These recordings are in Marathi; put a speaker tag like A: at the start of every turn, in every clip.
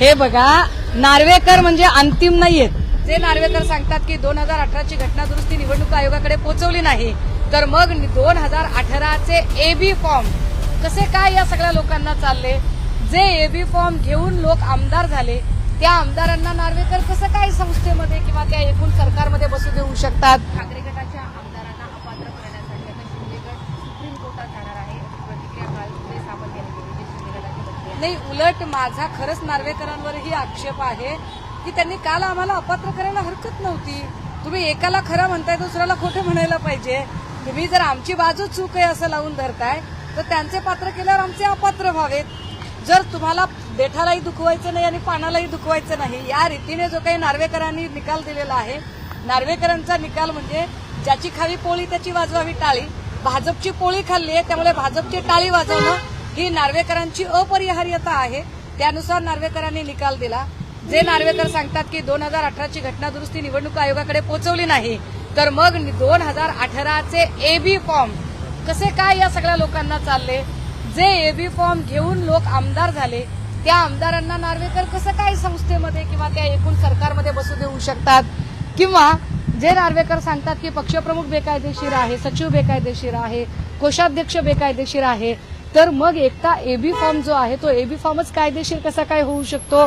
A: हे बघा नार्वेकर म्हणजे अंतिम नाहीयेत. जे नार्वेकर सांगतात की दोन हजार अठराची घटना दुरुस्ती निवडणूक आयोगाकडे पोहोचवली नाही तर मग दोन हजार अठराचे एबी फॉर्म कसे काय या सगळ्या लोकांना चालले? जे एबी फॉर्म घेऊन लोक आमदार झाले त्या आमदारांना नार्वेकर कसं काय संस्थेमध्ये किंवा त्या एकूण सरकारमध्ये बसू देऊ शकतात
B: ठाकरे गटाच्या आमदारांना अपात्र करण्यासाठी आता शिंदे गट सुप्रीम कोर्टात जाणार आहे अशी प्रतिक्रिया काल सुरेश सावंत यांनी दिली जे शिंदे गटाचे मंत्री आहेत.
A: नाही उलट माझा खरंच नार्वेकरांवरही आक्षेप आहे की त्यांनी काल आम्हाला अपात्र करायला हरकत नव्हती. तुम्ही एकाला खरं म्हणताय दुसऱ्याला खोटं म्हणायला पाहिजे. तुम्ही जर आमची बाजू चूक आहे असं लावून धरताय तर त्यांचे पात्र केल्यावर आमचे अपात्र व्हावेत. जर तुम्हाला देठालाही दुखवायचं नाही आणि पानालाही दुखवायचं नाही या रीतीने जो काही नार्वेकरांनी निकाल दिलेला आहे नार्वेकरांचा निकाल म्हणजे ज्याची खावी पोळी त्याची वाजवावी टाळी. भाजपची पोळी खाल्ली आहे त्यामुळे भाजपची टाळी वाजवणं ही नार्वेकरांची अपरिहार्यता आहे त्यानुसार नार्वेकरांनी निकाल दिला. जे नार्वेकर सांगतात की दोन हजार अठराची घटना दुरुस्ती निवडणूक आयोगाकडे पोहोचवली नाही तर मग दोन हजार अठराचे एबी फॉर्म कसे काय या सगळ्या लोकांना चालले? जे एबी फॉर्म घेऊन लोक आमदार झाले त्या आमदारांना नार्वेकर कसं काय संस्थेमध्ये किंवा त्या एकूण सरकारमध्ये बसू देऊ शकतात? किंवा जे नार्वेकर सांगतात की पक्षप्रमुख बेकायदेशीर आहे सचिव बेकायदेशीर आहे कोषाध्यक्ष बेकायदेशीर आहे तर मग एकटा एबी फॉर्म जो आहे तो एबी फॉर्मच कायदेशीर कसा काय होऊ शकतो?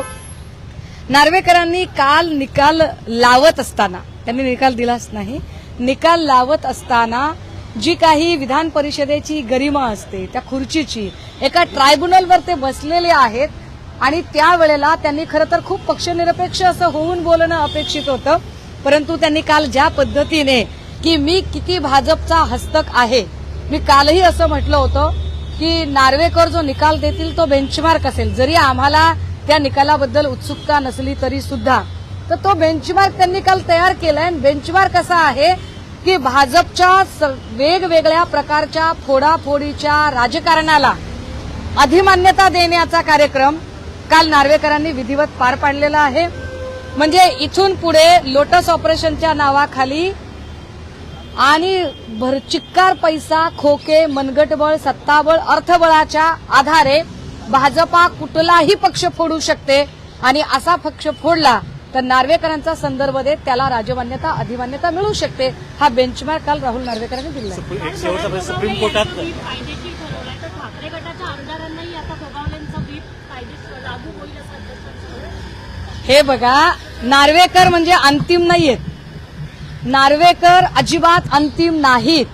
A: नार्वेकरांनी काल निकाल लावत असताना त्यांनी निकाल दिलाच नाही निकाल लावत असताना जी काही विधान परिषदेची गरिमा असते त्या खुर्चीची एका ट्रायब्युनलवर ते बसलेले आहेत आणि त्यावेळेला त्यांनी खरं तर खूप पक्षनिरपेक्ष असं होऊन बोलणं अपेक्षित होतं परंतु त्यांनी काल ज्या पद्धतीने की मी किती भाजपचा हस्तक आहे मी कालही असं म्हटलं होतं की नार्वेकर जो निकाल देतील तो बेंचमार्क असेल. जरी आम्हाला त्या निकालाबद्दल उत्सुकता नसली तरी सुद्धा. तर तो बेंचमार्क त्यांनी काल तयार केलाय बेंचमार्क असा आहे की भाजपच्या स- वेगवेगळ्या प्रकारच्या फोडाफोडीच्या राजकारणाला अधिमान्यता देण्याचा कार्यक्रम काल नार्वेकरांनी विधिवत पार पाडलेला आहे. म्हणजे इथून पुढे लोटस ऑपरेशनच्या नावाखाली आणि भरचिक्कार पैसा खोके मनगटबळ सत्ताबळ अर्थबळाच्या आधारे भाजपा कुठलाही पक्ष फोडू शकते. आणि असा पक्ष फोडला तर नार्वेकरांचा संदर्भ देत त्याला राजमान्यता अधिमान्यता मिळू शकते. हा बेंचमार्क काल राहुल नार्वेकरांनी दिला
C: सुप्रीम- कोर्टात.
A: हे बघा नार्वेकर म्हणजे अंतिम नाहीयेत. नार्वेकर अजिबात अंतिम नाहीत.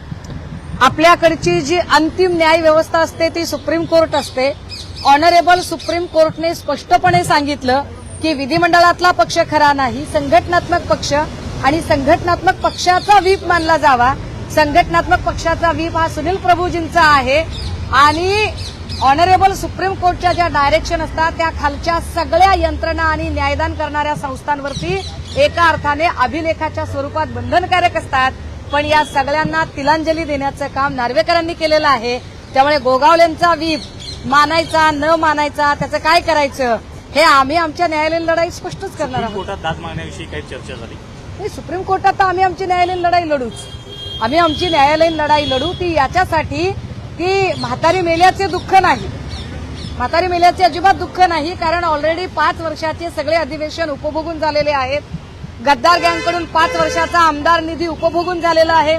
A: आपल्याकडची जी अंतिम न्याय व्यवस्था असते ती सुप्रीम कोर्ट असते. ऑनरेबल सुप्रीम कोर्टने स्पष्टपणे सांगितलं की विधिमंडळातला पक्ष खरा नाही संघटनात्मक पक्ष आणि संघटनात्मक पक्षाचा व्हीप मानला जावा. संघटनात्मक पक्षाचा व्हीप हा सुनील प्रभूजींचा आहे आणि ऑनरेबल सुप्रीम कोर्टच्या ज्या डायरेक्शन असतात त्या खालच्या सगळ्या यंत्रणा आणि न्यायदान करणाऱ्या संस्थांवरती एका अर्थाने अभिलेखाच्या स्वरूपात बंधनकारक असतात. पण या सगळ्यांना तिलांजली देण्याचं काम नार्वेकरांनी केलेलं आहे. त्यामुळे गोगावलेंचा वीप मानायचा न मानायचा त्याचं काय करायचं? हे आम्ही आमच्या न्यायालयीन लढाई स्पष्टच करणार आहोत.
C: कोर्टात दाद मागण्याविषयी काही चर्चा झाली?
A: नाही सुप्रीम कोर्टात तर आम्ही आमची न्यायालयीन लढाई लढूच. आम्ही आमची न्यायालयीन लढाई लढू ती याच्यासाठी की म्हातारी मेल्याचे दुःख नाही. म्हातारी मेल्याचे अजिबात दुःख नाही कारण ऑलरेडी पाच वर्षाचे सगळे अधिवेशन उपभोगून झालेले आहेत. गद्दार गँगकडून पाच वर्षाचा आमदार निधी उपभोगून झालेला आहे.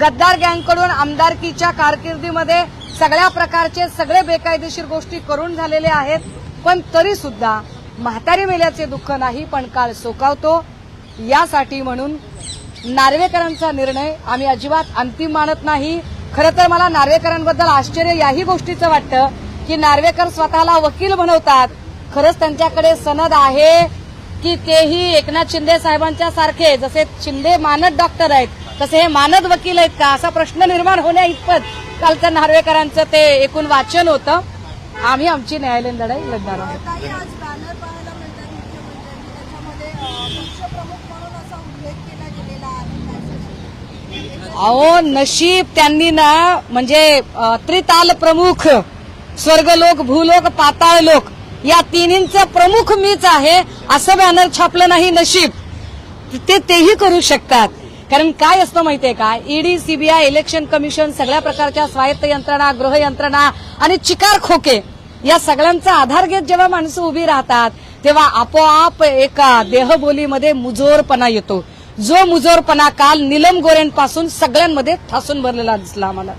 A: गद्दार गँगकडून आमदारकीच्या कारकिर्दीमध्ये सगळ्या प्रकारचे सगळे बेकायदेशीर गोष्टी करून झालेले आहेत. पण तरी सुद्धा म्हातारी मेल्याचे दुःख नाही पण काळ सोकावतो. यासाठी म्हणून नार्वेकरांचा निर्णय आम्ही अजिबात अंतिम मानत नाही. खरं तर मला नार्वेकरांबद्दल आश्चर्य याही गोष्टीचं वाटतं की नार्वेकर स्वतःला वकील बनवतात. खरंच त्यांच्याकडे सनद आहे की तेही एकनाथ शिंदे साहेबांच्या सारखे जसे शिंदे मानद डॉक्टर आहेत तसे हे मानद वकील आहेत का? असा प्रश्न निर्माण होण्या इतपत कालचं नार्वेकरांचं ते एकूण वाचन होतं. आम्ही आमची न्यायालयीन लढाई लढणार आहोत
D: काही आज बॅनर पाहायला मिळतात मुख्यमंत्र्यांनी त्याच्यामध्ये अ, पक्षप्रमुख म्हणून असा उल्लेख केला गेलेला आहे
A: अहो नशीब त्यांनी ना म्हणजे त्रिताल प्रमुख स्वर्गलोक भूलोक पाताळ लोक या तिन्हींचं प्रमुख मीच आहे असं बॅनर छापलं नाही नशीब. ते तेही करू शकतात. कारण काय असतं माहितीये का? ईडी सीबीआय इलेक्शन कमिशन सगळ्या प्रकारच्या स्वायत्त यंत्रणा गृह यंत्रणा आणि चिकार खोके या सगळ्यांचा आधार घेत जेव्हा माणसं उभी राहतात तेव्हा आपोआप एका देहबोलीमध्ये मुजोरपणा येतो. जो मुजोरपणा काल निलम गोरेंपासून सगळ्यांमध्ये ठासून भरलेला दिसला आम्हाला.